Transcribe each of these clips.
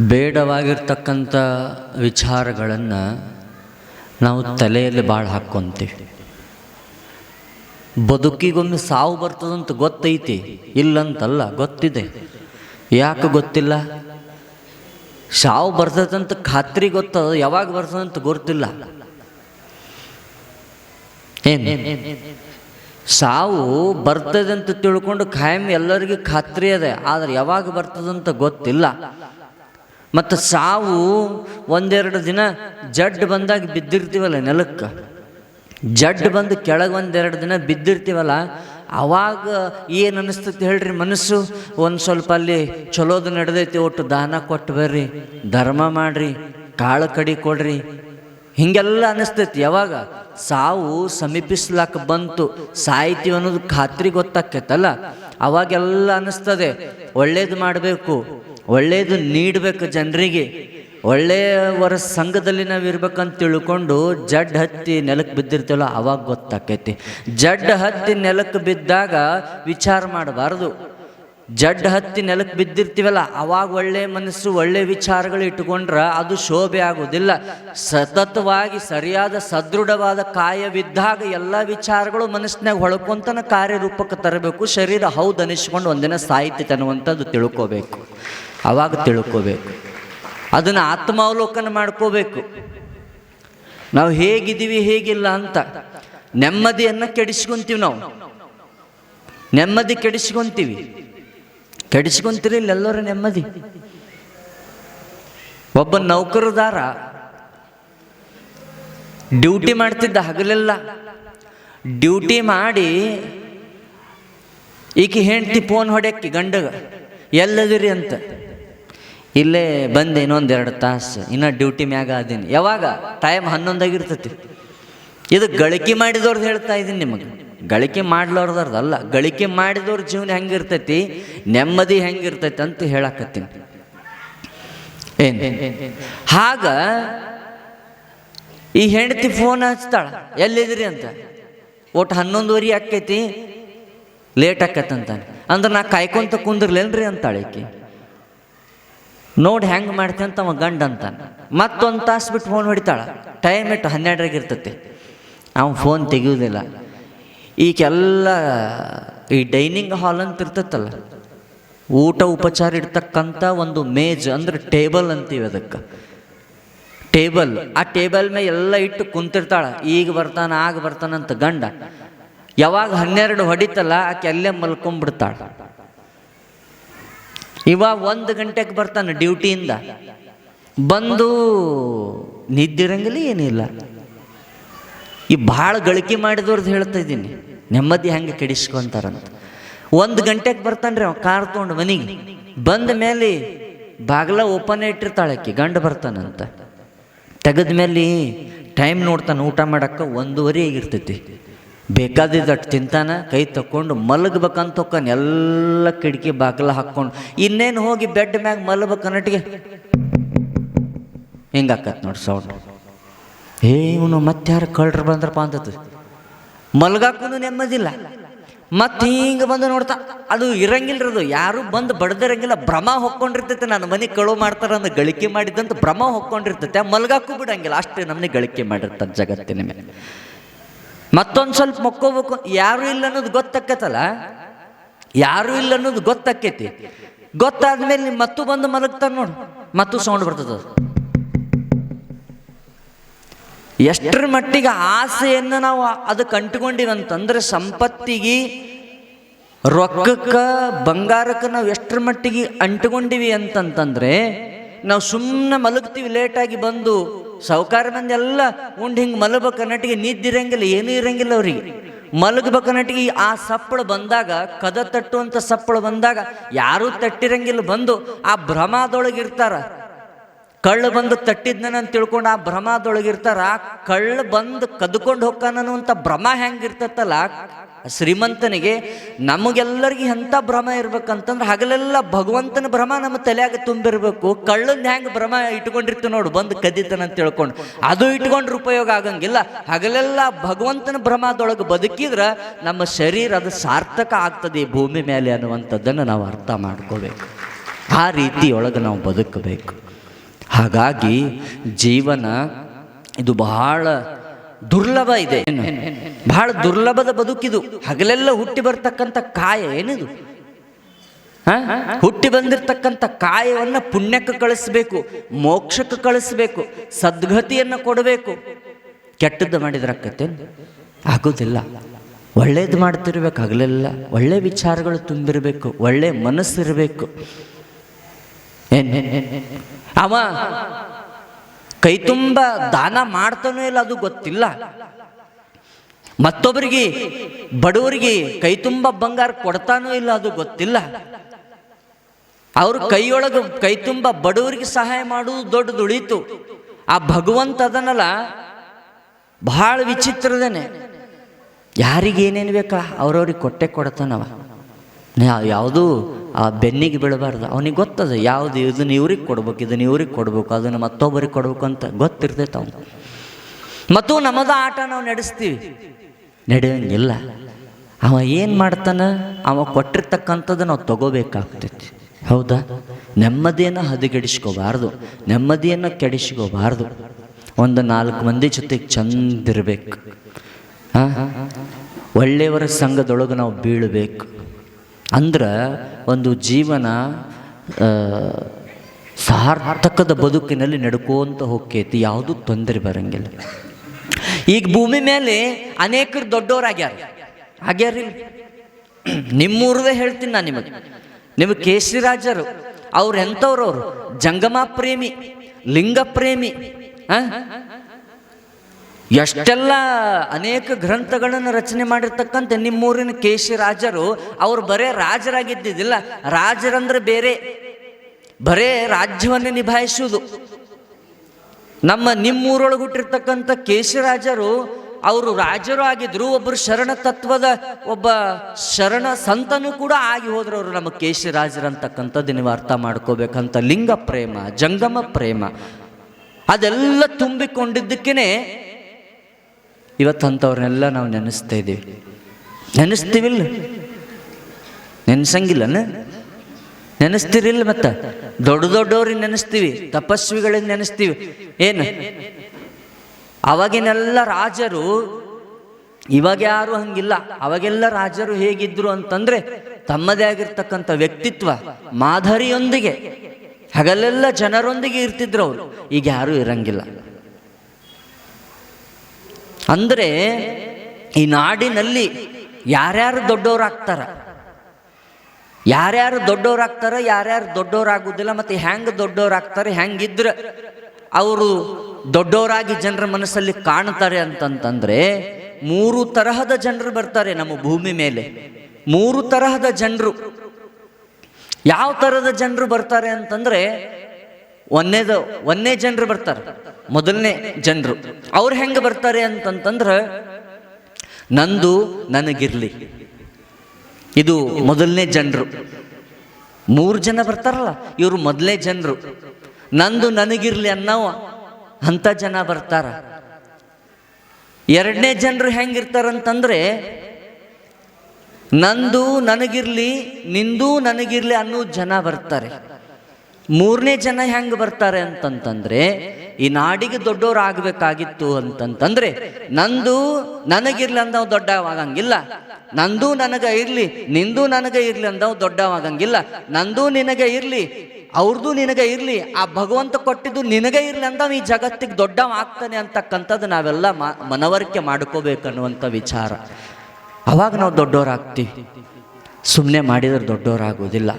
ಬೇಡವಾಗಿರ್ತಕ್ಕಂಥ ವಿಚಾರಗಳನ್ನು ನಾವು ತಲೆಯಲ್ಲಿ ಭಾಳ ಹಾಕ್ಕೊತೀವಿ. ಬದುಕಿಗೊಮ್ಮೆ ಸಾವು ಬರ್ತದಂತ ಗೊತ್ತೈತಿ, ಇಲ್ಲಂತಲ್ಲ, ಗೊತ್ತಿದೆ. ಯಾಕೆ ಗೊತ್ತಿಲ್ಲ? ಸಾವು ಬರ್ತದಂತ ಖಾತ್ರಿ ಗೊತ್ತದ ಯಾವಾಗ ಬರ್ತದಂತ ಗೊತ್ತಿಲ್ಲ. ಏನು? ಸಾವು ಬರ್ತದೆ ಅಂತ ತಿಳ್ಕೊಂಡು ಖಾಯಂ ಎಲ್ಲರಿಗೂ ಖಾತ್ರಿ ಅದೆ, ಆದ್ರೆ ಯಾವಾಗ ಬರ್ತದಂತ ಗೊತ್ತಿಲ್ಲ. ಮತ್ತು ಸಾವು ಒಂದೆರಡು ದಿನ ಜಡ್ ಬಂದಾಗ ಬಿದ್ದಿರ್ತೀವಲ್ಲ ನೆಲಕ್ಕೆ? ಜಡ್ ಬಂದು ಕೆಳಗೆ ಒಂದೆರಡು ದಿನ ಬಿದ್ದಿರ್ತೀವಲ್ಲ, ಅವಾಗ ಏನು ಅನಿಸ್ತೈತಿ ಹೇಳ್ರಿ ಮನಸ್ಸು? ಒಂದು ಸ್ವಲ್ಪ ಅಲ್ಲಿ ಚಲೋದು ನಡೆದೈತಿ, ಒಟ್ಟು ದಾನ ಕೊಟ್ಟು ಬರ್ರಿ, ಧರ್ಮ ಮಾಡ್ರಿ, ಕಾಳು ಕಡಿ ಕೊಡ್ರಿ. ಹಿಂಗೆಲ್ಲ ಅನಿಸ್ತೈತಿ. ಯಾವಾಗ? ಸಾವು ಸಮೀಪಿಸ್ಲಾಕ ಬಂತು. ಸಾಯ್ತೀವಿ ಅನ್ನೋದು ಖಾತ್ರಿ ಗೊತ್ತಾಕೈತಲ್ಲ? ಅವಾಗೆಲ್ಲ ಅನಿಸ್ತದೆ. ಒಳ್ಳೇದು ಮಾಡಬೇಕು. ಒಳ್ಳೇದು ನೀಡಬೇಕು ಜನರಿಗೆ. ಒಳ್ಳೆಯವರ ಸಂಘದಲ್ಲಿ ನಾವು ಇರ್ಬೇಕಂತ ತಿಳ್ಕೊಂಡು ಜಡ್ ಹತ್ತಿ ನೆಲಕ್ಕೆ ಬಿದ್ದಿರ್ತೀವಲ್ಲ, ಅವಾಗ ಗೊತ್ತಾಕೈತಿ. ಜಡ್ ಹತ್ತಿ ನೆಲಕ್ಕೆ ಬಿದ್ದಾಗ ವಿಚಾರ ಮಾಡಬಾರ್ದು. ಜಡ್ ಹತ್ತಿ ನೆಲಕ್ಕೆ ಬಿದ್ದಿರ್ತೀವಲ್ಲ, ಅವಾಗ ಒಳ್ಳೆ ಮನಸ್ಸು, ಒಳ್ಳೆ ವಿಚಾರಗಳು ಇಟ್ಕೊಂಡ್ರೆ ಅದು ಶೋಭೆ ಆಗೋದಿಲ್ಲ. ಸತತವಾಗಿ ಸರಿಯಾದ ಸದೃಢವಾದ ಕಾಯವಿದ್ದಾಗ ಎಲ್ಲ ವಿಚಾರಗಳು ಮನಸ್ಸಿನಾಗ ಹೊಳ್ಕೊಂತನ ಕಾರ್ಯರೂಪಕ್ಕೆ ತರಬೇಕು. ಶರೀರ ಹೌದು ಅನಿಸ್ಕೊಂಡು ಒಂದಿನ ಸಾಹಿತ್ಯ ಅನ್ನುವಂಥದ್ದು ತಿಳ್ಕೋಬೇಕು. ಅವಾಗ ತಿಳ್ಕೋಬೇಕು. ಅದನ್ನು ಆತ್ಮಾವಲೋಕನ ಮಾಡ್ಕೋಬೇಕು. ನಾವು ಹೇಗಿದ್ದೀವಿ, ಹೇಗಿಲ್ಲ ಅಂತ ನೆಮ್ಮದಿಯನ್ನು ಕೆಡಿಸ್ಕೊಂತೀವಿ ನಾವು. ನೆಮ್ಮದಿ ಕೆಡಿಸ್ಕೊಂತೀವಿ. ಕೆಡಿಸ್ಕೊಂತೀರಿ ಇಲ್ಲೆಲ್ಲರೂ ನೆಮ್ಮದಿ. ಒಬ್ಬ ನೌಕರದಾರ ಡ್ಯೂಟಿ ಮಾಡ್ತಿದ್ದ ಹಗಲೆಲ್ಲ ಡ್ಯೂಟಿ ಮಾಡಿ ಈಕೆ ಹೆಂಡ್ತಿ ಫೋನ್ ಹೊಡ್ಯಾಕಿ ಗಂಡಗ, ಎಲ್ಲದಿರಿ ಅಂತ. ಇಲ್ಲೇ ಬಂದು ಇನ್ನೊಂದು ಎರಡು ತಾಸು, ಇನ್ನು ಡ್ಯೂಟಿ ಮ್ಯಾಗ ಅದೀನಿ. ಯಾವಾಗ? ಟೈಮ್ ಹನ್ನೊಂದಾಗಿರ್ತೈತಿ ಇದು ಗಳಿಕೆ ಮಾಡಿದವ್ರದ್ದು ಹೇಳ್ತಾ ಇದ್ದೀನಿ ನಿಮಗೆ. ಗಳಿಕೆ ಮಾಡ್ಲಾರ್ದವ್ರದ್ದಲ್ಲ ಗಳಿಕೆ ಮಾಡಿದವ್ರ ಜೀವನ ಹೆಂಗಿರ್ತೈತಿ, ನೆಮ್ಮದಿ ಹೆಂಗಿರ್ತೈತಿ ಅಂತ ಹೇಳಕತ್ತೀನಿ. ಏನ್? ಹಾಗ ಈ ಹೆಂಡತಿ ಫೋನ್ ಹಚ್ತಾಳ, ಎಲ್ಲಿದ್ರಿ ಅಂತ? ಒಟ್ಟು ಹನ್ನೊಂದುವರೆ ಆಕೈತಿ ಲೇಟ್ ಆಕತ್ತಂತಾನೆ ಅಂದ್ರೆ ನಾ ಕಾಯ್ಕೊಂತ ಕುಂದಿರ್ಲೇನ್ರಿ ಅಂತಾಳೆ ಈಕಿ. ನೋಡಿ ಹೆಂಗೆ ಅಂತ ಅವ ಗಂಡ ಅಂತಾನೆ ಮತ್ತೊಂದು ತಾಸು ಬಿಟ್ಟು ಫೋನ್ ಹೊಡಿತಾಳ. ಟೈಮ್ ಇಟ್ಟು ಹನ್ನೆರಡರಾಗ ಇರ್ತೈತಿ. ಅವ್ನು ಫೋನ್ ತೆಗಿಯೋದಿಲ್ಲ. ಈಕೆಲ್ಲ ಈ ಡೈನಿಂಗ್ ಹಾಲ್ ಅಂತ ಇರ್ತೈತಲ್ಲ. ಊಟ ಉಪಚಾರ ಇಡ್ತಕ್ಕಂಥ ಒಂದು ಮೇಜ್ ಅಂದ್ರೆ ಟೇಬಲ್ ಅಂತೀವಿ ಅದಕ್ಕೆ. ಟೇಬಲ್. ಆ ಟೇಬಲ್ ಮೇಲೆ ಎಲ್ಲ ಇಟ್ಟು ಕುಂತಿರ್ತಾಳ. ಈಗ ಬರ್ತಾನ, ಆಗ ಬರ್ತಾನಂತ ಗಂಡ. ಯಾವಾಗ ಹನ್ನೆರಡು ಹೊಡಿತಲ್ಲ, ಆಕೆ ಅಲ್ಲೇ ಮಲ್ಕೊಂಡ್ಬಿಡ್ತಾಳ ಇವ ಒಂದು ಗಂಟೆಗೆ ಬರ್ತಾನೆ ಡ್ಯೂಟಿಯಿಂದ. ಬಂದು ನಿದ್ದಿರಂಗಿಲ್ಲ ಏನಿಲ್ಲ. ಈ ಭಾಳ ಗಳಿಕೆ ಮಾಡಿದವ್ರದ್ದು ಹೇಳ್ತಾ ಇದ್ದೀನಿ. ನೆಮ್ಮದಿ ಹೆಂಗೆ ಕೆಡಿಸ್ಕೊಂತಾರಂತ. ಒಂದು ಗಂಟೆಗೆ ಬರ್ತಾನ್ರಿ ಅವ ಕಾರ್ ತೊಗೊಂಡು ಮನೆಗೆ. ಬಂದ ಮೇಲೆ ಬಾಗ್ಲ ಓಪನ್ ಇಟ್ಟಿರ್ತಾಳೆ ಆಕಿ, ಗಂಡ ಬರ್ತಾನಂತ. ತೆಗೆದ ಮೇಲೆ ಟೈಮ್ ನೋಡ್ತಾನೆ ಊಟ ಮಾಡಕ್ಕೆ ಒಂದೂವರೆ ಆಗಿರ್ತೈತಿ. ಬೇಕಾದಿದ್ದಟ್ಟು ತಿಂತಾನ, ಕೈ ತಕ್ಕೊಂಡು ಮಲಗ್ಬೇಕಂತ ಹೊಕ್ಕಾನೆ ಎಲ್ಲ ಕಿಟಕಿ ಬಾಗಿಲ ಹಾಕ್ಕೊಂಡು ಇನ್ನೇನು ಹೋಗಿ ಬೆಡ್ ಮ್ಯಾಗ ಮಲಗ್ಬೇಕು ಅನ್ನಟ್ಟಿಗೆ ಹಿಂಗಾಕತ್ ನೋಡಿ ಸೌಂಡ್. ಏ, ಇವನು ಮತ್ತೆ ಯಾರು ಕಳ್ರು ಬಂದ್ರಪ್ಪ ಅಂತದ್ದು ಮಲ್ಗಾಕೂ ನೆಮ್ಮದಿಲ್ಲ. ಮತ್ತೆ ಹಿಂಗೆ ಬಂದು ನೋಡ್ತಾ, ಅದು ಇರಂಗಿಲ್ರದು ಯಾರು ಬಂದು ಬಡದಿರಂಗಿಲ್ಲ, ಭ್ರಮ ಹೊಕ್ಕೊಂಡಿರ್ತೈತೆ. ನನ್ನ ಮನೆ ಕಳು ಮಾಡ್ತಾರ ಅಂದ್ರೆ ಗಳಿಕೆ ಮಾಡಿದ್ದಂತ ಭ್ರಮ ಹೊಕ್ಕೊಂಡಿರ್ತೈತೆ. ಮಲಗಾಕೂ ಬಿಡಂಗಿಲ್ಲ. ಅಷ್ಟೇ ನಮ್ಮನೆ ಗಳಿಕೆ ಮಾಡಿರ್ತಾರೆ ಜಗತ್ತಿನ ಮೇಲೆ. ಮತ್ತೊಂದು ಸ್ವಲ್ಪ ಮಕ್ಕೋಬೇಕು. ಯಾರು ಇಲ್ಲ ಅನ್ನೋದು ಗೊತ್ತಾಕತ್ತಲ್ಲ ಯಾರು ಇಲ್ಲ ಅನ್ನೋದು ಗೊತ್ತಾಕೈತಿ ಗೊತ್ತಾದ್ಮೇಲೆ ನೀವು ಮತ್ತೂ ಬಂದು ಮಲಗ್ತಾನೆ ನೋಡು. ಮತ್ತು ಸೌಂಡ್ ಬರ್ತದ ಎಷ್ಟರ ಮಟ್ಟಿಗೆ ಆಸೆಯನ್ನು ನಾವು ಅದಕ್ಕೆ ಅಂಟ್ಕೊಂಡಿವಂತಂದ್ರೆ ಸಂಪತ್ತಿಗೆ, ರೊಕ್ಕಕ್ಕೆ, ಬಂಗಾರಕ್ಕೆ ನಾವು ಎಷ್ಟರ ಮಟ್ಟಿಗೆ ಅಂಟ್ಕೊಂಡಿವಿ ಅಂತಂತಂದ್ರೆ ನಾವು ಸುಮ್ಮನೆ ಮಲಗ್ತೀವಿ ಲೇಟಾಗಿ ಬಂದು ಸಾವುಕಾರ ಮಂದಿ ಎಲ್ಲ ಉಂಡು ಹಿಂಗೆ ಮಲಗಬೇಕ ನಟಿಗೆ ನಿದ್ದಿರಂಗಿಲ್ಲ ಏನೂ ಇರಂಗಿಲ್ಲ ಅವ್ರಿಗೆ. ಮಲಗಬೇಕ ನಟಿಗೆ ಆ ಸಪ್ಪಳ ಬಂದಾಗ, ಕದ ತಟ್ಟುವಂಥ ಸಪ್ಪಳ ಬಂದಾಗ ಯಾರೂ ತಟ್ಟಿರಂಗಿಲ್ಲ, ಬಂದು ಆ ಭ್ರಮಾದೊಳಗಿರ್ತಾರ ಕಳ್ಳು ಬಂದು ತಟ್ಟಿದ್ನ ತಿಳ್ಕೊಂಡು ಆ ಭ್ರಮದೊಳಗಿರ್ತಾರ ಕಳ್ಳು ಬಂದು ಕದ್ಕೊಂಡು ಅಂತ ಭ್ರಮ ಹೆಂಗಿರ್ತತ್ತಲ್ಲ ಶ್ರೀಮಂತನಿಗೆ ನಮಗೆಲ್ಲರಿಗೆ ಎಂಥ ಭ್ರಮ ಇರ್ಬೇಕಂತಂದ್ರೆ ಹಗಲೆಲ್ಲ ಭಗವಂತನ ಭ್ರಮ ನಮ್ಮ ತಲೆಯಾಗ ತುಂಬಿರಬೇಕು. ಕಳ್ಳಂದು ಹೆಂಗೆ ಭ್ರಮ ಇಟ್ಕೊಂಡಿರ್ತೀವಿ ನೋಡು, ಬಂದು ಕದಿತನ ಅಂತ ತಿಳ್ಕೊಂಡು. ಅದು ಇಟ್ಕೊಂಡ್ರೆ ಉಪಯೋಗ ಆಗಂಗಿಲ್ಲ. ಹಗಲೆಲ್ಲ ಭಗವಂತನ ಭ್ರಮದೊಳಗೆ ಬದುಕಿದ್ರೆ ನಮ್ಮ ಶರೀರ ಅದು ಸಾರ್ಥಕ ಆಗ್ತದೆ ಈ ಭೂಮಿ ಮೇಲೆ ಅನ್ನುವಂಥದ್ದನ್ನು ನಾವು ಅರ್ಥ ಮಾಡ್ಕೋಬೇಕು. ಆ ರೀತಿಯೊಳಗೆ ನಾವು ಬದುಕಬೇಕು. ಹಾಗಾಗಿ ಜೀವನ ಇದು ಬಹಳ ದುರ್ಲಭ ಇದೆ? ಬಹಳ ದುರ್ಲಭದ ಬದುಕಿದು ಹಗಲೆಲ್ಲ ಹುಟ್ಟಿ ಬರ್ತಕ್ಕಂಥ ಕಾಯ ಏನಿದು? ಹುಟ್ಟಿ ಬಂದಿರತಕ್ಕಂಥ ಕಾಯವನ್ನು ಪುಣ್ಯಕ್ಕೆ ಕಳಿಸ್ಬೇಕು, ಮೋಕ್ಷಕ್ಕೆ ಕಳಿಸ್ಬೇಕು, ಸದ್ಗತಿಯನ್ನು ಕೊಡಬೇಕು ಕೆಟ್ಟದ್ದು ಮಾಡಿದ್ರಕ್ಕತ್ತೆ ಆಗೋದಿಲ್ಲ ಒಳ್ಳೇದು ಮಾಡ್ತಿರ್ಬೇಕು, ಹಗಲೆಲ್ಲ ಒಳ್ಳೆ ವಿಚಾರಗಳು ತುಂಬಿರಬೇಕು, ಒಳ್ಳೆ ಮನಸ್ಸಿರಬೇಕು? ಅವ ಕೈ ತುಂಬ ದಾನ ಮಾಡ್ತಾನೋ ಇಲ್ಲ ಅದು ಗೊತ್ತಿಲ್ಲ. ಮತ್ತೊಬ್ಬರಿಗೆ, ಬಡವರಿಗೆ ಕೈ ತುಂಬ ಬಂಗಾರ ಕೊಡ್ತಾನೋ ಇಲ್ಲ ಅದು ಗೊತ್ತಿಲ್ಲ. ಅವ್ರ ಕೈಯೊಳಗೆ ಕೈ ತುಂಬ ಬಡವರಿಗೆ ಸಹಾಯ ಮಾಡುವುದು ದೊಡ್ಡ ಉಳೀತು. ಆ ಭಗವಂತ ಅದನ್ನಲ್ಲ ಬಹಳ ವಿಚಿತ್ರದೇನೆ. ಯಾರಿಗೆ ಏನೇನು ಬೇಕಾ ಅವ್ರವ್ರಿಗೆ ಕೊಟ್ಟೆ ಕೊಡ್ತಾನವ. ಯಾವುದು ಆ ಬೆನ್ನಿಗೆ ಬೀಳಬಾರ್ದು. ಅವನಿಗೆ ಗೊತ್ತದ, ಯಾವುದು ಇದನ್ನು ಇವ್ರಿಗೆ ಕೊಡ್ಬೇಕು, ಇದನ್ನು ಇವ್ರಿಗೆ ಕೊಡ್ಬೇಕು, ಅದನ್ನು ಮತ್ತೊಬ್ಬರಿಗೆ ಕೊಡ್ಬೇಕು ಅಂತ ಗೊತ್ತಿರ್ತೈತೆ ಅವನು. ಮತ್ತು ನಮ್ಮದ ಆಟ ನಾವು ನಡೆಸ್ತೀವಿ. ನಡೆಯಂಗಿಲ್ಲ. ಅವ ಏನು ಮಾಡ್ತಾನೆ? ಅವ ಕೊಟ್ಟಿರ್ತಕ್ಕಂಥದ್ದು ನಾವು ತಗೋಬೇಕಾಗ್ತೈತಿ. ಹೌದಾ? ನೆಮ್ಮದಿಯನ್ನು ಹದಗೆಡಿಸ್ಕೋಬಾರ್ದು. ನೆಮ್ಮದಿಯನ್ನು ಕೆಡಿಸ್ಕೋಬಾರ್ದು. ಒಂದು ನಾಲ್ಕು ಮಂದಿ ಜೊತೆಗೆ ಚಂದಿರಬೇಕು ಹಾಂ ಒಳ್ಳೆಯವರ ಸಂಘದೊಳಗೆ ನಾವು ಬೀಳಬೇಕು. ಅಂದ್ರೆ ಒಂದು ಜೀವನ ಸಾರ್ಥಕದ ಬದುಕಿನಲ್ಲಿ ನಡ್ಕೋತ ಹೋಗ್ತೈತಿ ಯಾವುದೂ ತೊಂದರೆ ಬರಂಗಿಲ್ಲ. ಈಗ ಭೂಮಿ ಮೇಲೆ ಅನೇಕರು ದೊಡ್ಡವರಾಗ್ಯಾರ ಆಗ್ಯಾರಿಲ್ಲ ನಿಮ್ಮೂರದೇ ಹೇಳ್ತೀನಿ ನಾನು ನಿಮಗೆ. ನಿಮಗೆ ಕೇಶರಿರಾಜರು ಅವ್ರು ಎಂಥವ್ರು ಅವರು ಜಂಗಮ ಪ್ರೇಮಿ, ಲಿಂಗ ಪ್ರೇಮಿ, ಆ? ಎಷ್ಟೆಲ್ಲ ಅನೇಕ ಗ್ರಂಥಗಳನ್ನು ರಚನೆ ಮಾಡಿರ್ತಕ್ಕಂಥ ನಿಮ್ಮೂರಿನ ಕೇಶಿ ರಾಜರು, ಅವರು ಬರೇ ರಾಜರಾಗಿದ್ದಿದ್ದಿಲ್ಲ. ರಾಜರಂದ್ರೆ ಬೇರೆ. ಬರೇ ರಾಜ್ಯವನ್ನು ನಿಭಾಯಿಸುವುದು. ನಮ್ಮ ನಿಮ್ಮೂರೊಳಗೆ ಹುಟ್ಟಿರ್ತಕ್ಕಂಥ ಕೇಶರಾಜರು ಅವರು ರಾಜರು ಆಗಿದ್ರು ಒಬ್ಬರು ಶರಣ ತತ್ವದ ಒಬ್ಬ ಶರಣ ಸಂತನೂ ಕೂಡ ಆಗಿ ಹೋದ್ರು ಅವರು ನಮ್ಮ ಕೇಶಿರಾಜರಂತಕ್ಕಂಥದ್ದು ನೀವು ಅರ್ಥ ಮಾಡ್ಕೋಬೇಕಂತ ಲಿಂಗ ಪ್ರೇಮ, ಜಂಗಮ ಪ್ರೇಮ. ಅದೆಲ್ಲ ತುಂಬಿಕೊಂಡಿದ್ದಕ್ಕೇ ಇವತ್ತಂಥವ್ರನ್ನೆಲ್ಲ ನಾವು ನೆನೆಸ್ತಾ ಇದ್ದೀವಿ. ನೆನೆಸ್ತೀವಿಲ್ಲ? ನೆನೆಸಂಗಿಲ್ಲನ ನೆನೆಸ್ತೀರಿಲ್ಲ ಮತ್ತೆ? ದೊಡ್ಡ ದೊಡ್ಡವ್ರಿಗೆ ನೆನೆಸ್ತೀವಿ, ತಪಸ್ವಿಗಳಿಗೆ ನೆನೆಸ್ತೀವಿ. ಏನು? ಅವಾಗಿನೆಲ್ಲ ರಾಜರು, ಇವಾಗ ಯಾರು ಹಂಗಿಲ್ಲ. ಅವಾಗೆಲ್ಲ ರಾಜರು ಹೇಗಿದ್ರು ಅಂತಂದ್ರೆ ತಮ್ಮದೇ ಆಗಿರ್ತಕ್ಕಂಥ ವ್ಯಕ್ತಿತ್ವ ಮಾಧರಿಯೊಂದಿಗೆ ಹಗಲೆಲ್ಲ ಜನರೊಂದಿಗೆ ಇರ್ತಿದ್ರು ಅವರು. ಈಗ ಯಾರೂ ಇರಂಗಿಲ್ಲ. ಅಂದ್ರೆ ಈ ನಾಡಿನಲ್ಲಿ ಯಾರ್ಯಾರು ದೊಡ್ಡವರಾಗ್ತಾರ ಯಾರ್ಯಾರು ದೊಡ್ಡವರಾಗ್ತಾರ ಯಾರ್ಯಾರು ದೊಡ್ಡವರಾಗುವುದಿಲ್ಲ ಮತ್ತೆ ಹೆಂಗೆ ದೊಡ್ಡವರಾಗ್ತಾರೆ ಹೆಂಗಿದ್ರೆ ಅವರು ದೊಡ್ಡವರಾಗಿ ಜನರ ಮನಸ್ಸಲ್ಲಿ ಕಾಣ್ತಾರೆ ಅಂತಂತಂದರೆ ಮೂರು ತರಹದ ಜನರು ಬರ್ತಾರೆ ನಮ್ಮ ಭೂಮಿ ಮೇಲೆ. ಮೂರು ತರಹದ ಜನರು. ಯಾವ ತರಹದ ಜನರು ಬರ್ತಾರೆ ಅಂತಂದ್ರೆ ಒಂದೇದು ಒಂದೇ ಜನರು ಬರ್ತಾರೆ. ಮೊದಲನೇ ಜನರು. ಅವ್ರು ಹೆಂಗೆ ಬರ್ತಾರೆ ಅಂತಂತಂದ್ರೆ, ನಂದು ನನಗಿರ್ಲಿ. ಇದು ಮೊದಲನೇ ಜನರು. ಮೂರು ಜನ ಬರ್ತಾರಲ್ಲ, ಇವರು ಮೊದಲನೇ ಜನರು. ನಂದು ನನಗಿರ್ಲಿ ಅನ್ನೋ ಅಂಥ ಜನ ಬರ್ತಾರ. ಎರಡನೇ ಜನರು ಹೆಂಗಿರ್ತಾರಂತಂದ್ರೆ, ನಂದು ನನಗಿರ್ಲಿ, ನಿಂದು ನನಗಿರ್ಲಿ ಅನ್ನೋ ಜನ ಬರ್ತಾರೆ. ಮೂರನೇ ಜನ ಹೆಂಗೆ ಬರ್ತಾರೆ ಅಂತಂತಂದ್ರೆ, ಈ ನಾಡಿಗೆ ದೊಡ್ಡವ್ರು ಆಗ್ಬೇಕಾಗಿತ್ತು ಅಂತಂತಂದ್ರೆ, ನಂದು ನನಗಿರ್ಲಿ ಅಂದವ್ ದೊಡ್ಡವಾಗಂಗಿಲ್ಲ. ನಂದು ನನಗ ಇರ್ಲಿ, ನಿಂದು ನನಗ ಇರ್ಲಿ ಅಂದವ್ ದೊಡ್ಡವಾಗಂಗಿಲ್ಲ. ನಂದು ನಿನಗೆ ಇರ್ಲಿ ಅವ್ರದ್ದು ನಿನಗೆ ಇರಲಿ, ಆ ಭಗವಂತ ಕೊಟ್ಟಿದ್ದು ನಿನಗೆ ಇರಲಿ ಅಂದ ಈ ಜಗತ್ತಿಗೆ ದೊಡ್ಡವ ಆಗ್ತಾನೆ ಅಂತಕ್ಕಂಥದ್ದು ನಾವೆಲ್ಲ ಮನವರಿಕೆ ಮಾಡ್ಕೋಬೇಕನ್ನುವಂಥ ವಿಚಾರ. ಅವಾಗ ನಾವು ದೊಡ್ಡವರಾಗ್ತೀವಿ ಸುಮ್ಮನೆ ಮಾಡಿದ್ರೆ ದೊಡ್ಡವರಾಗೋದಿಲ್ಲ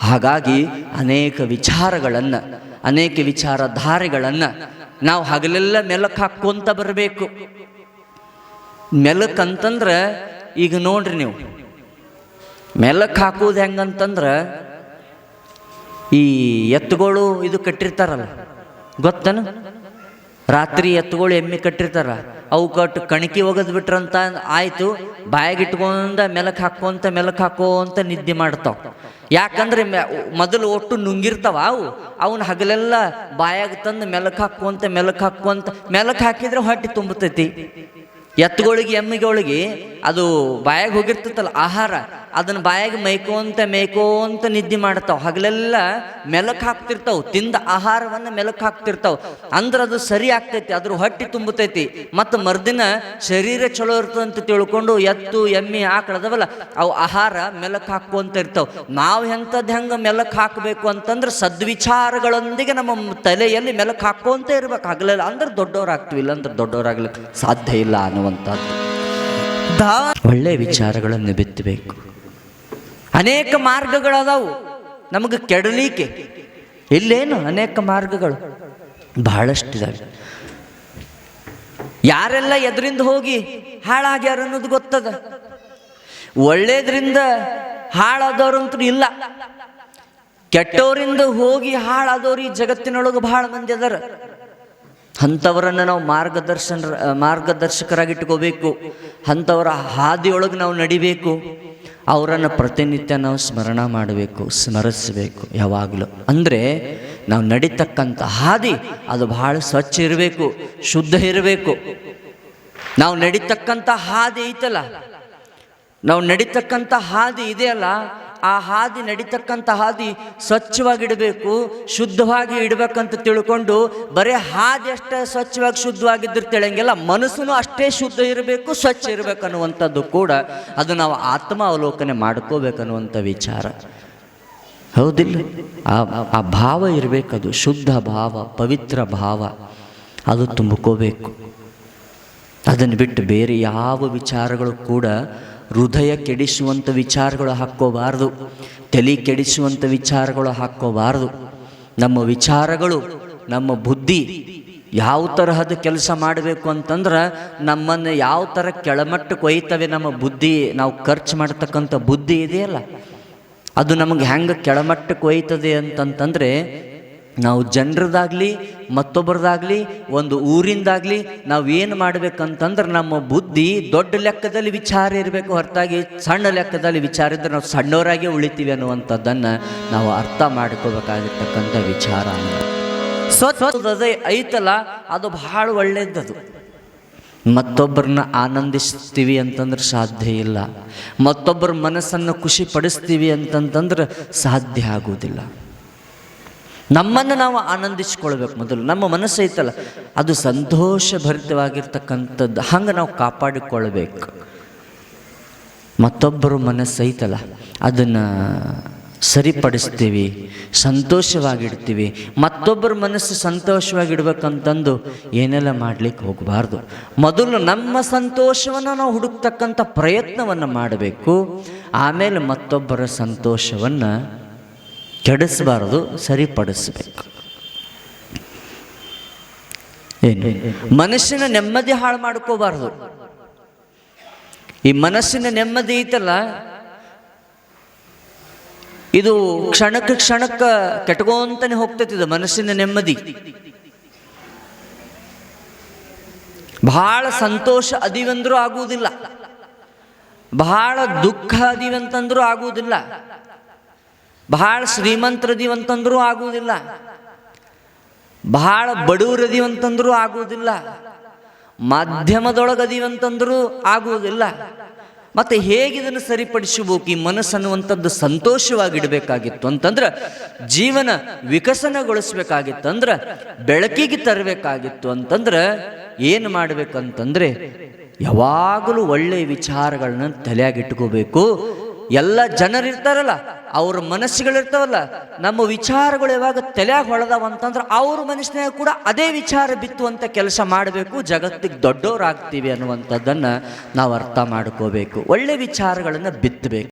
ಹಾಗಾಗಿ ಅನೇಕ ವಿಚಾರಗಳನ್ನು, ಅನೇಕ ವಿಚಾರಧಾರೆಗಳನ್ನು ನಾವು ಹಗಲೆಲ್ಲ ಮೆಲಕ್ ಹಾಕ್ಕೊಂತ ಬರಬೇಕು. ಮೆಲಕ್ ಅಂತಂದ್ರೆ, ಈಗ ನೋಡ್ರಿ ನೀವು, ಮೆಲಕ್ ಹಾಕೋದು ಹೆಂಗಂತಂದ್ರೆ, ಈ ಎತ್ತುಗಳು ಇದು ಕಟ್ಟಿರ್ತಾರಲ್ಲ, ಗೊತ್ತನ? ರಾತ್ರಿ ಎತ್ತುಗಳು ಎಮ್ಮೆ ಕಟ್ಟಿರ್ತಾರ ಅವು ಕಟ್ಟು ಕಣಕಿ ಒಗದು ಬಿಟ್ರಂತ ಆಯ್ತು ಬಾಯಾಗ ಇಟ್ಕೊಂಡ ಮೆಲಕ್ ಹಾಕೋಂತ ಮೆಲಕ್ ಹಾಕೋಂತ ನಿದ್ದೆ ಮಾಡ್ತಾವ. ಯಾಕಂದ್ರೆ ಮೊದಲು ಒಟ್ಟು ನುಂಗಿರ್ತಾವ ಅವು. ಅವನ್ನ ಹಗಲೆಲ್ಲ ಬಾಯಾಗ ತಂದು ಮೆಲಕ್ ಹಾಕೋಂತ ಮೆಲಕ್ ಹಾಕೋಂತ ಮೆಲಕ್ ಹಾಕಿದ್ರೆ ಹೊಟ್ಟೆ ತುಂಬತೈತಿ ಎತ್ತುಗಳಿಗೆ ಎಮ್ಮಿಗಳಿಗೆ ಅದು ಬಾಯಾಗ ಹೋಗಿರ್ತೈತಲ್ಲ ಆಹಾರ ಅದನ್ನ ಬಾಯಾಗಿ ಮೈಕೋಂತ ಮೇಯ್ಕೋಂತ ನಿದ್ದೆ ಮಾಡ್ತಾವೆ. ಹಗಲೆಲ್ಲ ಮೆಲಕ್ ಹಾಕ್ತಿರ್ತಾವೆ. ತಿಂದ ಆಹಾರವನ್ನು ಮೆಲಕ್ ಹಾಕ್ತಿರ್ತಾವೆ. ಅಂದ್ರೆ ಅದು ಸರಿ ಆಗ್ತೈತಿ, ಅದ್ರ ಹೊಟ್ಟಿ ತುಂಬುತೈತಿ. ಮತ್ತು ಮರುದಿನ ಶರೀರ ಚಲೋ ಇರ್ತದೆ ಅಂತ ತಿಳ್ಕೊಂಡು ಎತ್ತು, ಎಮ್ಮೆ ಆಕಳದವಲ್ಲ ಅವು ಆಹಾರ ಮೆಲಕ್ ಹಾಕುವಂತ ಇರ್ತಾವ. ನಾವು ಎಂಥದ್ದು ಹೆಂಗೆ ಮೆಲಕ್ ಹಾಕಬೇಕು ಅಂತಂದ್ರೆ ಸದ್ವಿಚಾರಗಳೊಂದಿಗೆ ನಮ್ಮ ತಲೆಯಲ್ಲಿ ಮೆಲಕ್ ಹಾಕೋಂತ ಇರ್ಬೇಕು. ಹಗಲೆಲ್ಲ ಅಂದ್ರೆ ದೊಡ್ಡವರಾಗ್ತೀವಿ ಇಲ್ಲ ಅಂದ್ರೆ ದೊಡ್ಡವರಾಗ್ಲಿಕ್ಕೆ ಸಾಧ್ಯ ಇಲ್ಲ ಅನ್ನುವಂಥದ್ದು. ಒಳ್ಳೆ ವಿಚಾರಗಳನ್ನು ಬಿತ್ತಬೇಕು ಅನೇಕ ಮಾರ್ಗಗಳದಾವು. ನಮಗೆ ಕೆಡಲಿಕ್ಕೆ. ಇಲ್ಲೇನು ಅನೇಕ ಮಾರ್ಗಗಳು? ಬಹಳಷ್ಟಿದ್ದಾವೆ ಯಾರೆಲ್ಲ ಎದರಿಂದ ಹೋಗಿ ಹಾಳಾಗ್ಯಾರ ಅನ್ನೋದು ಗೊತ್ತದ? ಒಳ್ಳೇದ್ರಿಂದ ಹಾಳಾದವ್ರಂತೂ ಇಲ್ಲ. ಕೆಟ್ಟವರಿಂದ ಹೋಗಿ ಹಾಳಾದವ್ರು ಈ ಜಗತ್ತಿನೊಳಗೆ ಬಹಳ ಮಂದಿ ಅದರ. ಅಂಥವರನ್ನು ನಾವು ಮಾರ್ಗದರ್ಶನ, ಮಾರ್ಗದರ್ಶಕರಾಗಿಟ್ಕೋಬೇಕು. ಅಂಥವರ ಹಾದಿಯೊಳಗೆ ನಾವು ನಡಿಬೇಕು. ಅವರನ್ನು ಪ್ರತಿನಿತ್ಯ ನಾವು ಸ್ಮರಣ ಮಾಡಬೇಕು, ಸ್ಮರಿಸಬೇಕು ಯಾವಾಗಲೂ. ಅಂದರೆ ನಾವು ನಡೀತಕ್ಕಂಥ ಹಾದಿ, ಅದು ಬಹಳ ಸ್ವಚ್ಛ ಇರಬೇಕು, ಶುದ್ಧ ಇರಬೇಕು. ನಾವು ನಡೀತಕ್ಕಂಥ ಹಾದಿ ಐತಲ್ಲ? ನಾವು ನಡೀತಕ್ಕಂಥ ಹಾದಿ ಇದೆಯಲ್ಲ ಆ ಹಾದಿ ನಡೀತಕ್ಕಂಥ ಹಾದಿ ಸ್ವಚ್ಛವಾಗಿಡಬೇಕು, ಶುದ್ಧವಾಗಿ ಇಡಬೇಕಂತ ತಿಳ್ಕೊಂಡು ಬರೀ ಹಾದಿ ಅಷ್ಟೇ ಸ್ವಚ್ಛವಾಗಿ ಶುದ್ಧವಾಗಿದ್ದರು ತಿಳಿಯಂಗಿಲ್ಲ ಮನಸ್ಸು ಅಷ್ಟೇ ಶುದ್ಧ ಇರಬೇಕು, ಸ್ವಚ್ಛ ಇರಬೇಕು ಅನ್ನುವಂಥದ್ದು ಕೂಡ ಅದು ನಾವು ಆತ್ಮ ಅವಲೋಕನೆ ಮಾಡ್ಕೋಬೇಕನ್ನುವಂಥ ವಿಚಾರ. ಹೌದಿಲ್ಲ? ಆ ಆ ಭಾವ ಇರಬೇಕದು, ಶುದ್ಧ ಭಾವ, ಪವಿತ್ರ ಭಾವ, ಅದು ತುಂಬಿಕೋಬೇಕು. ಅದನ್ನು ಬಿಟ್ಟು ಬೇರೆ ಯಾವ ವಿಚಾರಗಳು ಕೂಡ ಹೃದಯ ಕೆಡಿಸುವಂಥ ವಿಚಾರಗಳು ಹಾಕ್ಕೋಬಾರ್ದು, ತಲೆ ಕೆಡಿಸುವಂಥ ವಿಚಾರಗಳು ಹಾಕ್ಕೋಬಾರ್ದು. ನಮ್ಮ ವಿಚಾರಗಳು, ನಮ್ಮ ಬುದ್ಧಿ ಯಾವ ತರಹದ ಕೆಲಸ ಮಾಡಬೇಕು ಅಂತಂದ್ರೆ ನಮ್ಮನ್ನು ಯಾವ ಥರ ಕೆಳಮಟ್ಟಕ್ಕೆ ಒಯ್ತವೆ ನಮ್ಮ ಬುದ್ಧಿ, ನಾವು ಖರ್ಚು ಮಾಡ್ತಕ್ಕಂಥ ಬುದ್ಧಿ ಇದೆಯಲ್ಲ? ಅದು ನಮಗೆ ಹೆಂಗೆ ಕೆಳಮಟ್ಟಕ್ಕೆ ಒಯ್ತದೆ ಅಂತಂತಂದರೆ ನಾವು ಜನರದಾಗಲಿ, ಮತ್ತೊಬ್ಬರದಾಗಲಿ, ಒಂದು ಊರಿಂದಾಗಲಿ ನಾವು ಏನು ಮಾಡ್ಬೇಕಂತಂದ್ರೆ ನಮ್ಮ ಬುದ್ಧಿ ದೊಡ್ಡ ಲೆಕ್ಕದಲ್ಲಿ ವಿಚಾರ ಇರಬೇಕು, ಹೊರತಾಗಿ ಸಣ್ಣ ಲೆಕ್ಕದಲ್ಲಿ ವಿಚಾರ ಇದ್ದರೆ ನಾವು ಸಣ್ಣವರಾಗೆ ಉಳಿತೀವಿ ಅನ್ನುವಂಥದ್ದನ್ನು ನಾವು ಅರ್ಥ ಮಾಡ್ಕೋಬೇಕಾಗಿರ್ತಕ್ಕಂಥ ವಿಚಾರ ಸ್ವಚ್ಛದ ಐತಲ್ಲ, ಅದು ಬಹಳ ಒಳ್ಳೆಯದದು ಮತ್ತೊಬ್ಬರನ್ನ ಆನಂದಿಸ್ತೀವಿ ಅಂತಂದ್ರೆ ಸಾಧ್ಯ ಇಲ್ಲ. ಮತ್ತೊಬ್ಬರ ಮನಸ್ಸನ್ನು ಖುಷಿ ಪಡಿಸ್ತೀವಿ ಅಂತಂತಂದ್ರೆ ಸಾಧ್ಯ ಆಗುವುದಿಲ್ಲ. ನಮ್ಮನ್ನು ನಾವು ಆನಂದಿಸ್ಕೊಳ್ಬೇಕು ಮೊದಲು. ನಮ್ಮ ಮನಸ್ಸು ಐತಲ್ಲ, ಅದು ಸಂತೋಷಭರಿತವಾಗಿರ್ತಕ್ಕಂಥದ್ದು. ಹಂಗೆ ನಾವು ಕಾಪಾಡಿಕೊಳ್ಬೇಕು. ಮತ್ತೊಬ್ಬರ ಮನಸ್ಸು ಐತಲ್ಲ, ಅದನ್ನು ಸರಿಪಡಿಸ್ತೀವಿ, ಸಂತೋಷವಾಗಿಡ್ತೀವಿ. ಮತ್ತೊಬ್ಬರ ಮನಸ್ಸು ಸಂತೋಷವಾಗಿಡ್ಬೇಕಂತಂದು ಏನೆಲ್ಲ ಮಾಡಲಿಕ್ಕೆ ಹೋಗಬಾರ್ದು. ಮೊದಲು ನಮ್ಮ ಸಂತೋಷವನ್ನು ನಾವು ಹುಡುಕ್ತಕ್ಕಂಥ ಪ್ರಯತ್ನವನ್ನು ಮಾಡಬೇಕು. ಆಮೇಲೆ ಮತ್ತೊಬ್ಬರ ಸಂತೋಷವನ್ನು ಕೆಡಿಸಬಾರದು, ಸರಿಪಡಿಸಬೇಕು. ಏನು? ಮನಸ್ಸಿನ ನೆಮ್ಮದಿ ಹಾಳು ಮಾಡ್ಕೋಬಾರ್ದು. ಈ ಮನಸ್ಸಿನ ನೆಮ್ಮದಿ ಐತಲ್ಲ, ಇದು ಕ್ಷಣಕ್ಕೆ ಕ್ಷಣಕ್ಕೆ ಕೆಟ್ಕೊಂತಾನೆ ಹೋಗ್ತೈತಿ ಇದು ಮನಸ್ಸಿನ ನೆಮ್ಮದಿ. ಬಹಳ ಸಂತೋಷ ಅದೀವಂದ್ರೂ ಆಗುವುದಿಲ್ಲ. ಬಹಳ ದುಃಖ ಅದೀವಂತಂದ್ರೂ ಆಗುವುದಿಲ್ಲ. ಬಹಳ ಶ್ರೀಮಂತರದೀವಂತಂದ್ರೂ ಆಗುವುದಿಲ್ಲ. ಬಹಳ ಬಡವರದೀವಂತಂದ್ರೂ ಆಗುವುದಿಲ್ಲ. ಮಾಧ್ಯಮದೊಳಗೆ ಅಂತಂದ್ರೂ ಆಗುವುದಿಲ್ಲ. ಮತ್ತೆ ಹೇಗಿದನ್ನು ಸರಿಪಡಿಸಬೇಕು? ಈ ಮನಸ್ಸು ಅನ್ನುವಂಥದ್ದು ಸಂತೋಷವಾಗಿಡಬೇಕಾಗಿತ್ತು ಅಂತಂದ್ರೆ, ಜೀವನ ವಿಕಸನಗೊಳಿಸಬೇಕಾಗಿತ್ತು ಅಂದ್ರೆ ಬೆಳಕಿಗೆ ತರಬೇಕಾಗಿತ್ತು ಅಂತಂದ್ರೆ, ಏನು ಮಾಡಬೇಕಂತಂದ್ರೆ, ಯಾವಾಗಲೂ ಒಳ್ಳೆಯ ವಿಚಾರಗಳನ್ನ ತಲೆಯಾಗಿಟ್ಕೋಬೇಕು ಎಲ್ಲ ಜನರಿರ್ತಾರಲ್ಲ ಅವ್ರ ಮನಸ್ಸುಗಳಿರ್ತಾವಲ್ಲ ನಮ್ಮ ವಿಚಾರಗಳು ಯಾವಾಗ ತಲೆಯಾಗ ಹೊಳೆದಾವ ಅಂತಂದ್ರೆ ಅವ್ರ ಮನಸ್ಸಿನಾಗ ಕೂಡ ಅದೇ ವಿಚಾರ ಬಿತ್ತುವಂಥ ಕೆಲಸ ಮಾಡಬೇಕು, ಜಗತ್ತಿಗೆ ದೊಡ್ಡವರಾಗ್ತೀವಿ ಅನ್ನುವಂಥದ್ದನ್ನು ನಾವು ಅರ್ಥ ಮಾಡ್ಕೋಬೇಕು. ಒಳ್ಳೆ ವಿಚಾರಗಳನ್ನು ಬಿತ್ತಬೇಕು